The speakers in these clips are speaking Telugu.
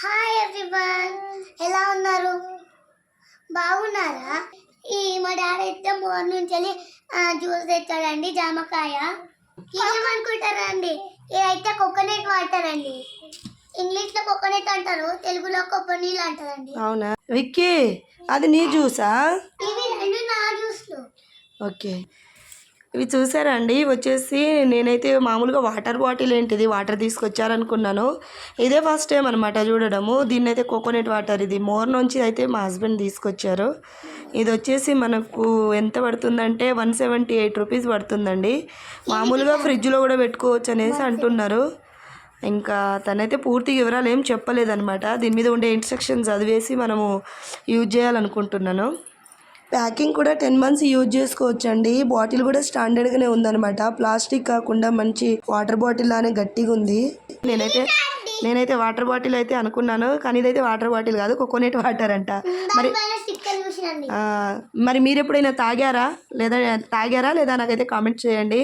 హాయ్ ఎవ్రీవన్ ఎలా ఉన్నారు? బాగున్నారా? ఈ మా డాడీ అయితే మార్నింగ్ నుంచి వెళ్ళి జ్యూస్ తెచ్చాడండి జామకాయ. ఏమనుకుంటారా అండి? ఇదైతే కోకోనట్ వాటర్ అండి. ఇంగ్లీష్లో కోకోనట్ అంటారు తెలుగులో కొబ్బరి నీళ్ళు అంటారండి. అవునా? విక్కీ అది నీ జ్యూసా? ఇవి రెండు నా జ్యూస్లు. ఓకే. ఇవి చూసారా అండి వచ్చేసి నేనైతే మామూలుగా వాటర్ బాటిల్ ఏంటిది? వాటర్ తీసుకొచ్చారనుకున్నాను. ఇదే ఫస్ట్ టైం అనమాట చూడడము. దీన్ని అయితే కోకోనట్ వాటర్. ఇది మోర్ నుంచి అయితే మా హస్బెండ్ తీసుకొచ్చారు. ఇది వచ్చేసి మనకు ఎంత పడుతుందంటే వన్ సెవెంటీ ఎయిట్ రూపీస్ పడుతుందండి. మామూలుగా ఫ్రిడ్జ్లో కూడా పెట్టుకోవచ్చు అనేసి అంటున్నారు. ఇంకా తనైతే పూర్తి వివరాలు ఏం చెప్పలేదనమాట దీని మీద ఉండే ఇన్స్ట్రక్షన్స్ చదివేసి మనము యూజ్ చేయాలనుకుంటున్నాను. ప్యాకింగ్ కూడా టెన్ మంత్స్ యూజ్ చేసుకోవచ్చు అండి బాటిల్ కూడా స్టాండర్డ్గానే ఉందన్నమాట. ప్లాస్టిక్ కాకుండా మంచి వాటర్ బాటిల్ లానే గట్టిగా ఉంది. నేనైతే నేనైతే వాటర్ బాటిల్ అయితే అనుకున్నాను కానీ ఇదైతే వాటర్ బాటిల్ కాదు కోకోనట్ వాటర్ అంట. మరి మరి మీరు ఎప్పుడైనా తాగారా? లేదా తాగారా? లేదా నాకైతే కామెంట్ చేయండి.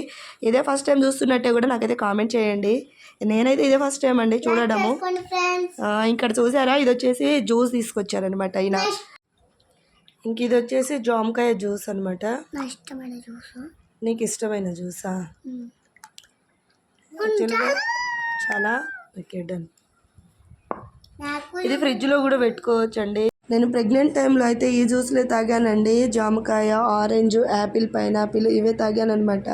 ఇదే ఫస్ట్ టైం చూస్తున్నట్టే కూడా నాకైతే కామెంట్ చేయండి. నేనైతే ఇదే ఫస్ట్ టైం అండి చూడడము. ఇక్కడ చూసారా? ఇది వచ్చేసి జ్యూస్ తీసుకొచ్చారనమాట ఈయన. ఇంక ఇది వచ్చేసి జామకాయ జ్యూస్ అనమాట నా ఇష్టమైన జ్యూస్. నీకు ఇష్టమైన జ్యూసా? చాలా ఓకే డన్. ఇది ఫ్రిడ్జ్లో కూడా పెట్టుకోవచ్చు అండి నేను ప్రెగ్నెంట్ టైంలో అయితే ఈ జ్యూస్లే తాగానండి. జామకాయ ఆరెంజ్ యాపిల్ పైనాపిల్ ఇవే తాగానమాట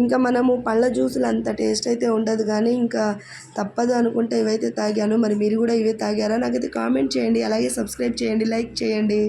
ఇంకా మనము పళ్ళ జ్యూసులు అంత టేస్ట్ అయితే ఉండదు కానీ ఇంకా తప్పదు అనుకుంటే ఇవైతే తాగాను. మరి మీరు కూడా ఇవే తాగారా? నాకైతే కామెంట్ చేయండి. అలాగే సబ్స్క్రైబ్ చేయండి లైక్ చేయండి.